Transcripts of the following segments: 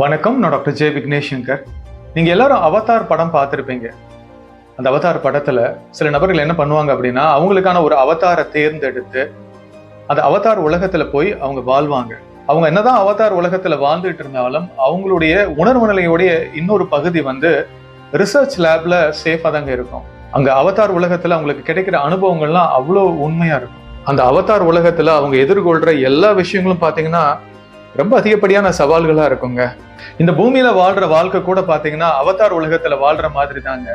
வணக்கம் நான் doctor J Vignesh Shankar நீங்கள் எல்லாரும் அவதார் படம் பார்த்துருப்பீங்க. அந்த அவதார் படத்தில் சில நபர்கள் என்ன பண்ணுவாங்க அப்படின்னா அவங்களுக்கான ஒரு அவதாரை தேர்ந்தெடுத்து அந்த அவதார் உலகத்தில் போய் அவங்க வாழ்வாங்க. அவங்க என்னதான் அவதார் உலகத்தில் வாழ்ந்துட்டு இருந்தாலும் அவங்களுடைய உணர்வு நிலையோடைய இன்னொரு பகுதி வந்து ரிசர்ச் லேப்ல சேஃபாக தாங்க இருக்கும். அங்கே அவதார் உலகத்தில் அவங்களுக்கு கிடைக்கிற அனுபவங்கள்லாம் அவ்வளோ உண்மையாக இருக்கும். அந்த அவதார் உலகத்தில் அவங்க எதிர்கொள்கிற எல்லா விஷயங்களும் பார்த்தீங்கன்னா ரொம்ப அதிகப்படியான சவால்களா இருக்குங்க. இந்த பூமியில வாழ்ற வாழ்க்கை கூட பாத்தீங்கன்னா அவதார் உலகத்துல வாழ்ற மாதிரி தாங்க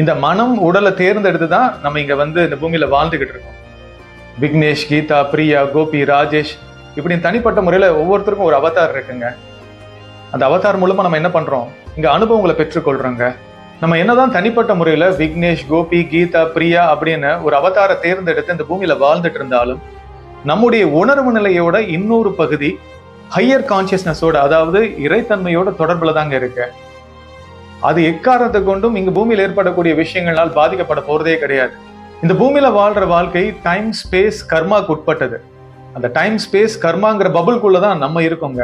இந்த மனம் உடலை தேர்ந்தெடுத்து தான் நம்ம இங்க வந்து இந்த பூமியில வாழ்ந்துகிட்டு இருக்கோம். விக்னேஷ் கீதா பிரியா கோபி ராஜேஷ் இப்படி தனிப்பட்ட முறையில ஒவ்வொருத்தருக்கும் ஒரு அவதார் இருக்குங்க. அந்த அவதார் மூலமா நம்ம என்ன பண்றோம்? இங்க அனுபவங்களை பெற்றுக்கொள்றோங்க. நம்ம என்னதான் தனிப்பட்ட முறையில விக்னேஷ் கோபி கீதா பிரியா அப்படின்னு ஒரு அவதாரை தேர்ந்தெடுத்து இந்த பூமியில வாழ்ந்துட்டு இருந்தாலும் நம்முடைய உணர்வு நிலையோட இன்னொரு பகுதி ஹையர் கான்சியஸ்னஸோட அதாவது இறைத்தன்மையோட தொடர்பில் தாங்க இருக்கு. அது எக்காரணத்தை கொண்டும் இங்கே பூமியில் ஏற்படக்கூடிய விஷயங்களால் பாதிக்கப்பட போகிறதே கிடையாது. இந்த பூமியில் வாழ்கிற வாழ்க்கை டைம் ஸ்பேஸ் கர்மாக்கு உட்பட்டது. அந்த டைம் ஸ்பேஸ் கர்மாங்கிற பபுள்குள்ளே தான் நம்ம இருக்கோங்க.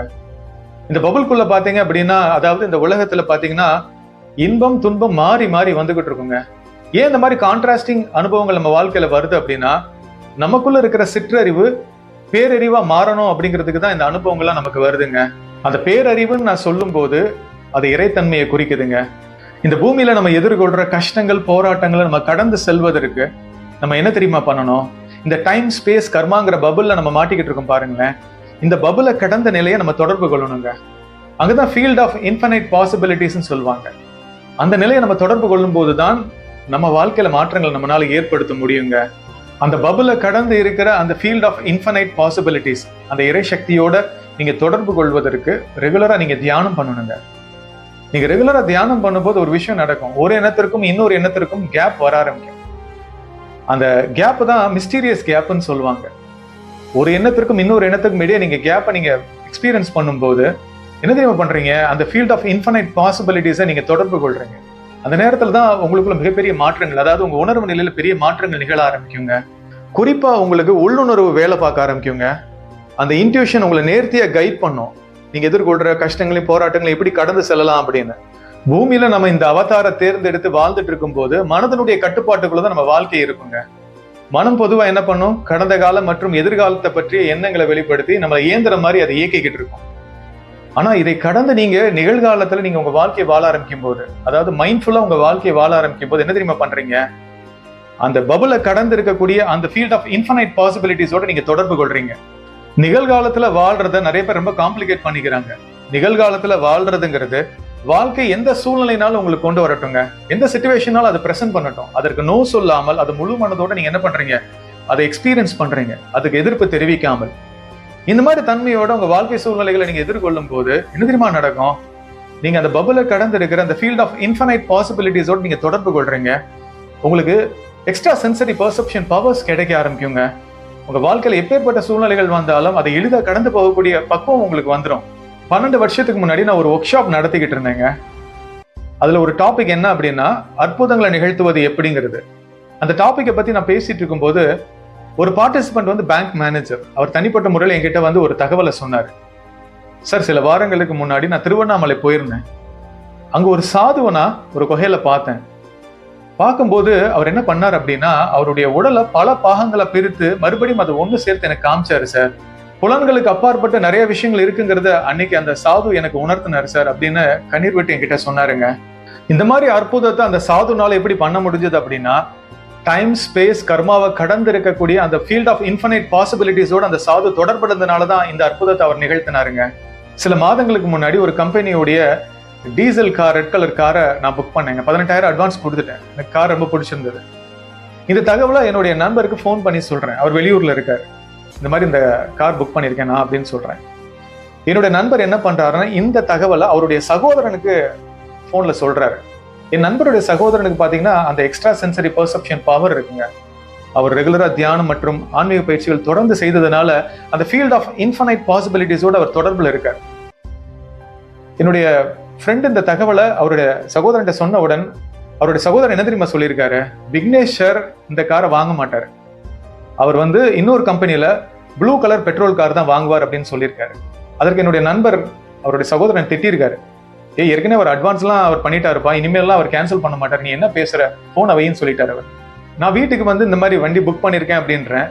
இந்த பபுள்குள்ளே பார்த்தீங்க அப்படின்னா அதாவது இந்த உலகத்தில் பார்த்தீங்கன்னா இன்பம் துன்பம் மாறி மாறி வந்துக்கிட்டு இருக்குங்க. ஏன் இந்த மாதிரி கான்ட்ராஸ்டிங் அனுபவங்கள் நம்ம வாழ்க்கையில் வருது அப்படின்னா நமக்குள்ள இருக்கிற சிற்றறிவு பேரறிவா மாறணும் அப்படிங்கிறதுக்கு தான் இந்த அனுபவங்கள்லாம் நமக்கு வருதுங்க. அந்த பேரறிவுன்னு நான் சொல்லும்போது அது இறைத்தன்மையை குறிக்குதுங்க. இந்த பூமியில நம்ம எதிர்கொள்ற கஷ்டங்கள் போராட்டங்களை நம்ம கடந்து செல்வதற்கு நம்ம என்ன தெரியுமா பண்ணணும்? இந்த டைம் ஸ்பேஸ் கர்மாங்கிற பபுல்ல நம்ம மாட்டிக்கிட்டு இருக்கோம் பாருங்களேன். இந்த பபுல கடந்த நிலையை நம்ம தொடர்பு கொள்ளணுங்க. அங்கதான் ஃபீல்ட் ஆஃப் இன்ஃபனைட் பாசிபிலிட்டிஸ்னு சொல்லுவாங்க. அந்த நிலையை நம்ம தொடர்பு கொள்ளும் போது தான் நம்ம வாழ்க்கையில மாற்றங்கள் நம்மளால ஏற்படுத்த முடியுங்க. அந்த பபுல கடந்து இருக்கிற அந்த ஃபீல்ட் ஆஃப் இன்ஃபனைட் பாசிபிலிட்டிஸ் அந்த இறை சக்தியோட நீங்க தொடர்பு கொள்வதற்கு ரெகுலரா நீங்க தியானம் பண்ணணுங்க. நீங்க ரெகுலரா தியானம் பண்ணும்போது ஒரு விஷயம் நடக்கும். ஒரு எண்ணத்திற்கும் இன்னொரு எண்ணத்திற்கும் கேப் வர ஆரம்பிக்கும். அந்த கேப் தான் மிஸ்டீரியஸ் கேப்னு சொல்லுவாங்க. ஒரு எண்ணத்திற்கும் இன்னொரு எண்ணத்துக்கும் இடையே நீங்க கேப்பை நீங்க எக்ஸ்பீரியன்ஸ் பண்ணும்போது என்ன தெரியுமா பண்றீங்க? அந்த ஃபீல்ட் ஆஃப் இன்ஃபனைட் பாசிபிலிட்டிஸை நீங்க தொடர்பு கொள்றீங்க. அந்த நேரத்துல தான் உங்களுக்குள்ள மிகப்பெரிய மாற்றங்கள் அதாவது உங்க உணர்வு நிலையில பெரிய மாற்றங்கள் நிகழ ஆரம்பிக்குங்க. குறிப்பா உங்களுக்கு உள்ளுணர்வு வேலை பார்க்க ஆரம்பிக்குங்க. அந்த இன்ட்யூஷன் உங்களை நேர்த்தியா கைட் பண்ணும். நீங்க எதிர்கொள்ற கஷ்டங்களையும் போராட்டங்களையும் எப்படி கடந்து செல்லலாம் அப்படின்னு. பூமியில நம்ம இந்த அவதாரை தேர்ந்தெடுத்து வாழ்ந்துட்டு இருக்கும்போது மனதனுடைய கட்டுப்பாட்டுக்குள்ள தான் நம்ம வாழ்க்கை இருக்குங்க. மனம் பொதுவா என்ன பண்ணும்? கடந்த காலம் மற்றும் எதிர்காலத்தை பற்றிய எண்ணங்களை வெளிப்படுத்தி நம்ம இயந்திர மாதிரி அதை இயக்கிக்கிட்டு இருக்கும். ஆனா இதை கடந்து நீங்க நிகழ்காலத்துல நீங்க உங்க வாழ்க்கையை வாழ ஆரம்பிக்கும் போது அதாவது மைண்ட்ஃபுல்லா உங்க வாழ்க்கையை வாழ ஆரம்பிக்கும் போது என்ன தெரியுமா பண்றீங்க? அந்த பபுல கடந்து இருக்கக்கூடிய அந்த ஃபீல்ட் ஆஃப் இன்ஃபனைட் பாசிபிலிட்டிஸோட நீங்க தொடர்பு கொள்றீங்க. நிகழ்காலத்துல வாழ்றத நிறைய பேர் ரொம்ப காம்ப்ளிகேட் பண்ணிக்கிறாங்க. நிகழ்காலத்துல வாழ்றதுங்கிறது வாழ்க்கை எந்த சூழ்நிலைனாலும் உங்களுக்கு கொண்டு வரட்டுங்க. எந்த சுச்சுவேஷனாலும் அதை பிரசன்ட் பண்ணட்டும். அதற்கு நோ சொல்லாமல் அது முழு மனதோட நீங்க என்ன பண்றீங்க? அதை எக்ஸ்பீரியன்ஸ் பண்றீங்க. அதுக்கு எதிர்ப்பு தெரிவிக்காமல். இந்த மாதிரி தன்மையோட உங்க வாழ்க்கை சூழ்நிலைகளை நீங்க எதிர்கொள்ளும் போது என்ன தெரியுமா நடக்கும்? நீங்க அந்த பபுல கடந்து இருக்கிற அந்த ஃபீல்ட் ஆஃப் இன்ஃபனைட் பாசிபிலிட்டிஸோட நீங்க தொடர்பு கொள்றீங்க. உங்களுக்கு எக்ஸ்ட்ரா சென்சரி பர்செப்ஷன் பவர்ஸ் கிடைக்க ஆரம்பிக்குங்க. உங்க வாழ்க்கையில எப்பேற்பட்ட சூழ்நிலைகள் வந்தாலும் அதை எளிதாக கடந்து போகக்கூடிய பக்குவம் உங்களுக்கு வந்துடும் பன்னெண்டு வருஷத்துக்கு முன்னாடி நான் ஒரு ஒர்க் ஷாப் நடத்திக்கிட்டு இருந்தேங்க. அதுல ஒரு டாபிக் என்ன அப்படின்னா அற்புதங்களை நிகழ்த்துவது எப்படிங்கிறது. அந்த டாப்பிக்கை பத்தி நான் பேசிட்டு இருக்கும்போது ஒரு பார்ட்டிசிபெண்ட் வந்து பேங்க் மேனேஜர் அவர் தனிப்பட்ட முறையில் என்கிட்ட வந்து ஒரு தகவலை சொன்னார். சார் சில வாரங்களுக்கு முன்னாடி நான் திருவண்ணாமலை போயிருந்தேன். அங்கே ஒரு சாதுவனா ஒரு குகையில பார்த்தேன். பார்க்கும்போது அவர் என்ன பண்ணார் அப்படின்னா அவருடைய உடலை பல பாகங்களை பிரித்து மறுபடியும் அதை ஒன்று சேர்த்து எனக்கு காமிச்சாரு சார். புலன்களுக்கு அப்பாற்பட்ட நிறைய விஷயங்கள் இருக்குங்கிறத அன்னைக்கு அந்த சாது எனக்கு உணர்த்தினார் சார் அப்படின்னு கண்ணீர் விட்டு என்கிட்ட சொன்னாருங்க. இந்த மாதிரி அற்புதத்தை அந்த சாதுனால எப்படி பண்ண முடிஞ்சது அப்படின்னா டைம் ஸ்பேஸ் கர்மாவை கடந்து இருக்கக்கூடிய அந்த ஃபீல்ட் ஆஃப் இன்ஃபினைட் பாசிபிலிட்டிஸோட அந்த சாது தொடர்படுறதுனால தான் இந்த அற்புதத்தை அவர் நிகழ்த்தினாருங்க. சில மாதங்களுக்கு முன்னாடி ஒரு கம்பெனியுடைய டீசல் கார் ரெட் கலர் காரை நான் புக் பண்ணேங்க. பதினெட்டாயிரம் அட்வான்ஸ் கொடுத்துட்டேன். எனக்கு கார் ரொம்ப பிடிச்சிருந்தது. இந்த தகவலை என்னுடைய நண்பருக்கு ஃபோன் பண்ணி சொல்றேன். அவர் வெளியூர்ல இருக்கார். இந்த மாதிரி இந்த கார் புக் பண்ணியிருக்கேன் நான் அப்படின்னு சொல்றேன். என்னுடைய நண்பர் என்ன பண்றாருன்னா இந்த தகவலை அவருடைய சகோதரனுக்கு ஃபோன்ல சொல்கிறாரு என் நண்பருடைய சகோதரனுக்கு பார்த்தீங்கன்னா அந்த எக்ஸ்ட்ரா சென்சரி பர்செப்ஷன் பவர் இருக்குங்க. அவர் ரெகுலராக தியானம் மற்றும் ஆன்மீக பயிற்சிகள் தொடர்ந்து செய்ததுனால அந்த ஃபீல்ட் ஆஃப் இன்ஃபனைட் பாசிபிலிட்டிஸோட அவர் தொடர்பில் இருக்கார். என்னுடைய ஃப்ரெண்ட் இந்த தகவலை அவருடைய சகோதரன்ட்ட சொன்னவுடன் அவருடைய சகோதரன் என்ன தெரியுமா சொல்லியிருக்காரு? விக்னேஸ்வர் இந்த காரை வாங்க மாட்டார். அவர் வந்து இன்னொரு கம்பெனியில ப்ளூ கலர் பெட்ரோல் கார் தான் வாங்குவார் அப்படின்னு சொல்லியிருக்காரு. அதற்கு என்னுடைய நண்பர் அவருடைய சகோதரன் திட்டியிருக்காரு. ஏ ஏற்கனவே அவர் அட்வான்ஸ்லாம் அவர் பண்ணிட்டாருப்பா. இனிமேல்லாம் அவர் கேன்சல் பண்ண மாட்டார். நீ என்ன பேசுற? போன் அவையின்னு சொல்லிட்டாரு அவர். நான் வீட்டுக்கு வந்து இந்த மாதிரி வண்டி புக் பண்ணியிருக்கேன் அப்படின்றேன்.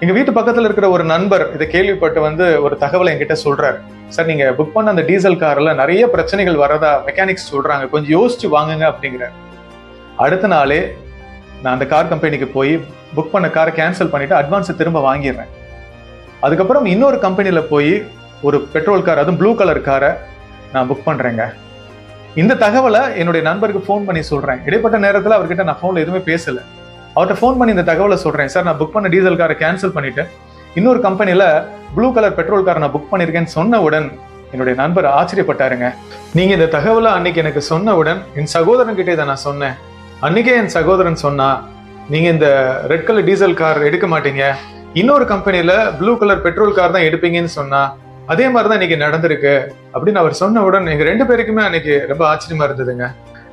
எங்க வீட்டு பக்கத்துல இருக்கிற ஒரு நண்பர் இதை கேள்விப்பட்டு வந்து ஒரு தகவலை என்கிட்ட சொல்றாரு. சார் நீங்க புக் பண்ண அந்த டீசல் கார்ல நிறைய பிரச்சனைகள் வரதா மெக்கானிக்ஸ் சொல்றாங்க. கொஞ்சம் யோசிச்சு வாங்குங்க அப்படிங்கிறார். அடுத்த நாளே நான் அந்த கார் கம்பெனிக்கு போய் புக் பண்ண காரை கேன்சல் பண்ணிட்டு அட்வான்ஸை திரும்ப வாங்கிடுறேன். அதுக்கப்புறம் இன்னொரு கம்பெனில போய் ஒரு பெட்ரோல் கார் அதுவும் ப்ளூ கலர் காரை நான் புக் பண்ணுறேங்க இந்த தகவலை என்னுடைய நண்பருக்கு ஃபோன் பண்ணி சொல்கிறேன் இடைப்பட்ட நேரத்தில் அவர்கிட்ட நான் ஃபோனில் எதுவுமே பேசலை. அவர்கிட்ட ஃபோன் பண்ணி இந்த தகவலை சொல்கிறேன் சார் நான் புக் பண்ண டீசல் காரை கேன்சல் பண்ணிவிட்டு இன்னொரு கம்பெனியில் ப்ளூ கலர் பெட்ரோல் காரை நான் புக் பண்ணியிருக்கேன்னு சொன்னவுடன் என்னுடைய நண்பர் ஆச்சரியப்பட்டாருங்க. நீங்கள் இந்த தகவலை அன்னைக்கு எனக்கு சொன்னவுடன் என் சகோதரன் கிட்டே இதை நான் சொன்னேன். அன்னைக்கே என் சகோதரன் சொன்னா நீங்கள் இந்த ரெட் கலர் டீசல் கார் எடுக்க மாட்டீங்க. இன்னொரு கம்பெனியில் ப்ளூ கலர் பெட்ரோல் கார் தான் எடுப்பீங்கன்னு சொன்னா அதே மாதிரி தான் இன்னைக்கு நடந்திருக்கு அப்படின்னு அவர் சொன்னவுடன் எங்க ரெண்டு பேருக்குமே அன்னைக்கு ரொம்ப ஆச்சரியமா இருந்ததுங்க.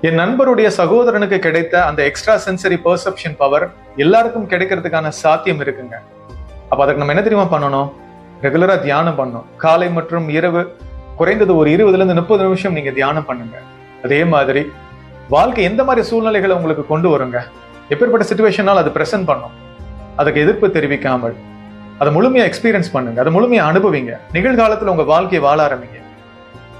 என் நண்பருடைய சகோதரனுக்கு கிடைத்த அந்த எக்ஸ்ட்ரா சென்சரி பர்செப்ஷன் பவர் எல்லாருக்கும் கிடைக்கிறதுக்கான சாத்தியம் இருக்குங்க. அப்ப அதுக்கு நம்ம என்ன தெரியுமா பண்ணணும்? ரெகுலரா தியானம் பண்ணணும். காலை மற்றும் இரவு குறைந்தது ஒரு இருபதுல இருந்து முப்பது நிமிஷம் நீங்க தியானம் பண்ணுங்க. அதே மாதிரி வாழ்க்கை எந்த மாதிரி சூழ்நிலைகளை உங்களுக்கு கொண்டு வருங்க? எப்பேற்பட்ட சுச்சுவேஷனால் அது பிரசன்ட் பண்ணும். அதுக்கு எதிர்ப்பு தெரிவிக்காமல். அதை முழுமையாக எக்ஸ்பீரியன்ஸ் பண்ணுங்க. அதை முழுமையாக அனுபவிங்க. நிகழ்காலத்துல உங்க வாழ்க்கையை வாழ ஆரம்பிங்க.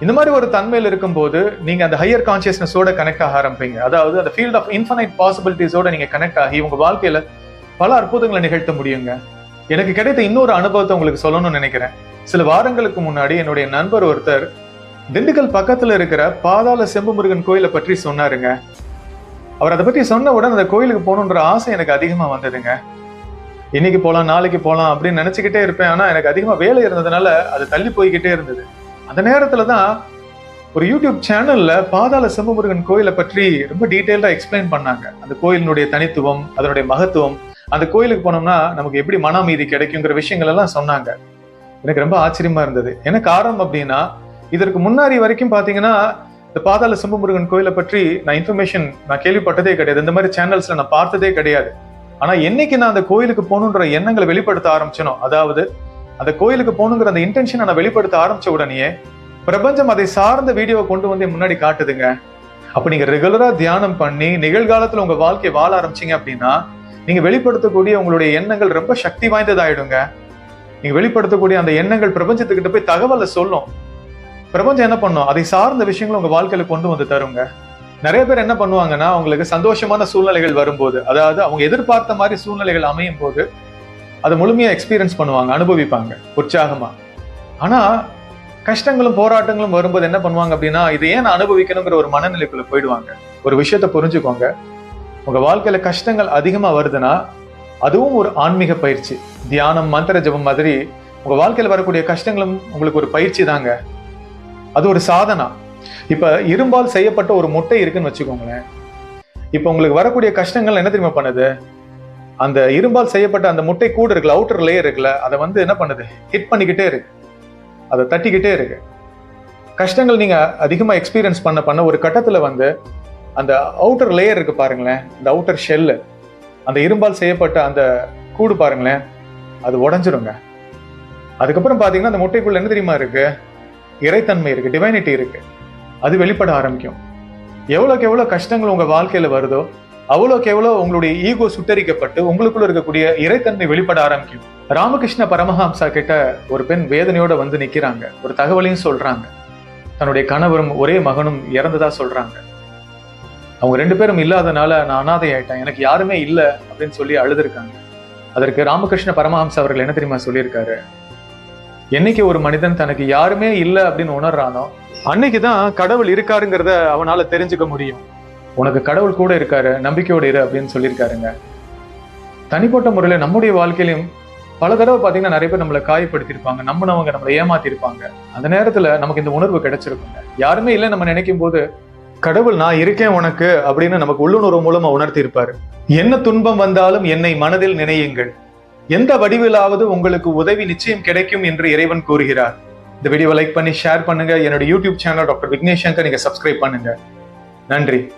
இந்த மாதிரி ஒரு தன்மையில் இருக்கும்போது நீங்க அந்த ஹையர் கான்சியஸ்னஸோட கனெக்ட் ஆக ஆரம்பிப்பீங்க அதாவது அந்த ஃபீல்ட் ஆஃப் இன்ஃபனைட் பாசிபிலிட்டிஸோட நீங்க கனெக்ட் ஆகி உங்க வாழ்க்கையில பல அற்புதங்களை நிகழ்த்த முடியுங்க. எனக்கு கிடைத்த இன்னொரு அனுபவத்தை உங்களுக்கு சொல்லணும்னு நினைக்கிறேன். சில வாரங்களுக்கு முன்னாடி என்னுடைய நண்பர் ஒருத்தர் திண்டுக்கல் பக்கத்துல இருக்கிற பாதாள செம்பு முருகன் கோயிலை பற்றி சொன்னாருங்க. அவர் அதை பற்றி சொன்ன உடனே அந்த கோயிலுக்கு போகணுன்ற ஆசை எனக்கு அதிகமா வந்ததுங்க. இன்னைக்கு போகலாம் நாளைக்கு போகலாம் அப்படின்னு நினச்சிக்கிட்டே இருப்பேன். ஆனால் எனக்கு அதிகமாக வேலை இருந்ததுனால அது தள்ளி போய்கிட்டே இருந்தது. அந்த நேரத்தில் தான் ஒரு யூடியூப் சேனலில் பாதாள செம்பமுருகன் கோயிலை பற்றி ரொம்ப டீட்டெயிலாக எக்ஸ்பிளைன் பண்ணாங்க. அந்த கோயிலினுடைய தனித்துவம் அதனுடைய மகத்துவம் அந்த கோயிலுக்கு போனோம்னா நமக்கு எப்படி மன அமைதி கிடைக்குங்கிற விஷயங்கள் எல்லாம் சொன்னாங்க. எனக்கு ரொம்ப ஆச்சரியமா இருந்தது. என்ன காரணம் அப்படின்னா இதற்கு முன்னாடி வரைக்கும் பாத்தீங்கன்னா இந்த பாதாள செம்பமுருகன் கோயிலை பற்றி நான் இன்ஃபர்மேஷன் நான் கேள்விப்பட்டதே கிடையாது. இந்த மாதிரி சேனல்ஸ்ல நான் பார்த்ததே கிடையாது. ஆனா என்னைக்கு நான் அந்த கோயிலுக்கு போகணுன்ற எண்ணங்களை வெளிப்படுத்த ஆரம்பிச்சனோ அதாவது அந்த கோயிலுக்கு போகணுங்கிற அந்த இன்டென்ஷனை நான் வெளிப்படுத்த ஆரம்பிச்ச உடனேயே பிரபஞ்சம் அதை சார்ந்த வீடியோவை கொண்டு வந்து முன்னாடி காட்டுதுங்க. அப்ப நீங்க ரெகுலரா தியானம் பண்ணி நிகழ்காலத்துல உங்க வாழ்க்கையை வாழ ஆரம்பிச்சீங்க அப்படின்னா நீங்க வெளிப்படுத்தக்கூடிய உங்களுடைய எண்ணங்கள் ரொம்ப சக்தி வாய்ந்ததாயிடுங்க. நீங்க வெளிப்படுத்தக்கூடிய அந்த எண்ணங்கள் பிரபஞ்சத்துக்கிட்ட போய் தகவலை சொல்லும். பிரபஞ்சம் என்ன பண்ணும்? அதை சார்ந்த விஷயங்களை உங்க வாழ்க்கையில கொண்டு வந்து தருங்க. நிறைய பேர் என்ன பண்ணுவாங்கன்னா அவங்களுக்கு சந்தோஷமான சூழ்நிலைகள் வரும்போது அதாவது அவங்க எதிர்பார்த்த மாதிரி சூழ்நிலைகள் அமையும் போது அதை முழுமையா எக்ஸ்பீரியன்ஸ் பண்ணுவாங்க அனுபவிப்பாங்க உற்சாகமா. ஆனா கஷ்டங்களும் போராட்டங்களும் வரும்போது என்ன பண்ணுவாங்க அப்படின்னா இதை ஏன் நான் அனுபவிக்கணுங்கிற ஒரு மனநிலைக்குள்ள போயிடுவாங்க. ஒரு விஷயத்த புரிஞ்சுக்கோங்க. உங்க வாழ்க்கையில கஷ்டங்கள் அதிகமா வருதுன்னா அதுவும் ஒரு ஆன்மீக பயிற்சி. தியானம் மந்திர ஜபம் மாதிரி உங்க வாழ்க்கையில வரக்கூடிய கஷ்டங்களும் உங்களுக்கு ஒரு பயிற்சி தாங்க. அது ஒரு சாதனா. இப்ப இரும்பால் செய்யப்பட்ட ஒரு முட்டை இருக்குன்னு வச்சுக்கோங்களேன். இப்போ உங்களுக்கு வரக்கூடிய கஷ்டங்கள் என்ன தெரியுமா பண்ணுது? அந்த இரும்பால் செய்யப்பட்ட அந்த முட்டை கூட இருக்குல்ல அவுட்டர் லேயர் இருக்குல்ல அதை வந்து என்ன பண்ணுது? ஹிட் பண்ணிக்கிட்டே இருக்கு. அதை தட்டிக்கிட்டே இருக்கு. கஷ்டங்கள் நீங்க அதிகமா எக்ஸ்பீரியன்ஸ் பண்ண பண்ண ஒரு கட்டத்தில் வந்து அந்த அவுட்டர் லேயர் இருக்கு பாருங்களேன் இந்த அவுட்டர் ஷெல்லு அந்த இரும்பால் செய்யப்பட்ட அந்த கூடு பாருங்களேன் அது உடஞ்சிருங்க. அதுக்கப்புறம் பாத்தீங்கன்னா அந்த முட்டைக்குள்ள என்ன தெரியுமா இருக்கு? இறைத்தன்மை இருக்கு டிவைனிட்டி இருக்கு. அது வெளிப்பட ஆரம்பிக்கும். எவ்வளோக்கு எவ்வளோ கஷ்டங்கள் உங்க வாழ்க்கையில வருதோ அவ்வளோக்கு எவ்வளோ உங்களுடைய ஈகோ சுட்டரிக்கப்பட்டு உங்களுக்குள்ள இருக்கக்கூடிய இறைத்தன்மை வெளிப்பட ஆரம்பிக்கும். ராமகிருஷ்ண பரமஹம்சா கிட்ட ஒரு பெண் வேதனையோட வந்து நிக்கிறாங்க. ஒரு தகவலையும் சொல்றாங்க. தன்னுடைய கணவரும் ஒரே மகனும் இறந்ததா சொல்றாங்க. அவங்க ரெண்டு பேரும் இல்லாதனால நான் அனாதை ஆயிட்டேன். எனக்கு யாருமே இல்லை அப்படின்னு சொல்லி அழுதுருக்காங்க. அதற்கு ராமகிருஷ்ண பரமஹம்சா அவர்கள் என்ன தெரியுமா சொல்லியிருக்காரு? என்னைக்கு ஒரு மனிதன் தனக்கு யாருமே இல்லை அப்படின்னு உணர்றானோ அன்னைக்கு தான் கடவுள் இருக்காருங்கிறத அவனால தெரிஞ்சுக்க முடியும். உனக்கு கடவுள் கூட இருக்காரு நம்பிக்கையோடு இரு அப்படின்னு சொல்லியிருக்காருங்க. தனிப்பட்ட முறையில் நம்முடைய வாழ்க்கையிலும் பல தடவை பார்த்தீங்கன்னா நிறைய பேர் நம்மளை காயப்படுத்தியிருப்பாங்க நம்பினவங்க நம்மளை ஏமாத்திருப்பாங்க அந்த நேரத்தில் நமக்கு இந்த உணர்வு கிடைச்சிருக்குங்க. யாருமே இல்லை நம்ம நினைக்கும் போது கடவுள் நான் இருக்கேன் உனக்கு அப்படின்னு நமக்கு உள்ளுணர்வு மூலமா உணர்த்தி இருப்பாரு என்ன துன்பம் வந்தாலும் என்னை மனதில் நினையுங்கள். எந்த வடிவிலாவது உங்களுக்கு உதவி நிச்சயம் கிடைக்கும் என்று இறைவன் கூறுகிறார். இந்த வீடியோ லைக் பண்ணி ஷேர் பண்ணுங்க. என்னோட YouTube channel doctor Vignesh Shankar நீங்க சப்ஸ்கிரைப் பண்ணுங்க. நன்றி.